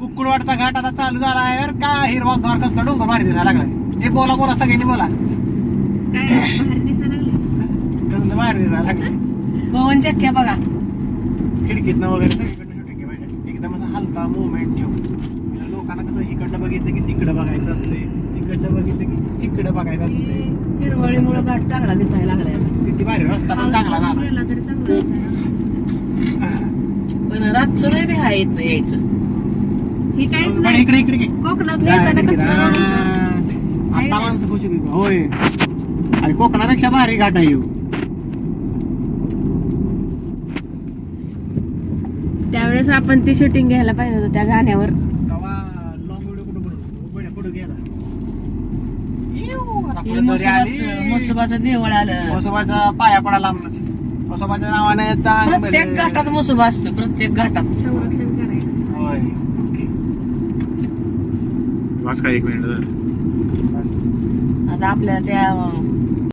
कुक्कुडवाडचा घाट आता चालू झाला आहे. का हिरवा गार कसला डोंगर भारी दिसायला लागलाय. हे बोला बोला सगळ्यांनी बोला. लागले. कसलं भारी दिसायला लागलाय. पवन चक्क्या बघा. खिडकीतनं वगैरे सगळीकडनं शूटिंग पाहिजे एकदम असा हलका मुवमेंट ठेवून म्हणजे लोकांना कसं इकडनं बघितलं की तिकडं बघायचं असते तिकडनं बघितलं की इकडं बघायचं असते हिरवळीमुळे घाट चांगला दिसायला लागलाय. किती भारी रस्ता पण चांगला झाला. पण रातचं नाही बी हाय इथनं यायचं. ही काहीच पण नाही इकडे इकडे. कोकणात कसं? हा. आता माणसं खुशी. होय आणि कोकणापेक्षा भारी घाट आहे ह्यो. त्यावेळेस आपण ती शूटिंग घ्यायला पाहिजे होतं त्या गाण्यावर तेव्हा long video कुठं बनवतो? पुढे- पुढे गेला. येऊ, आता हे पुढे तरी आली. देवळ पाया पडायला लांबच म्हसोबाच्या नावाने चांगलं प्रत्येक. घाटात म्हसोबा असतो प्रत्येक घाटात संरक्षण करायचं होय बस काय एक मिनिट बस. आता आपल्या त्या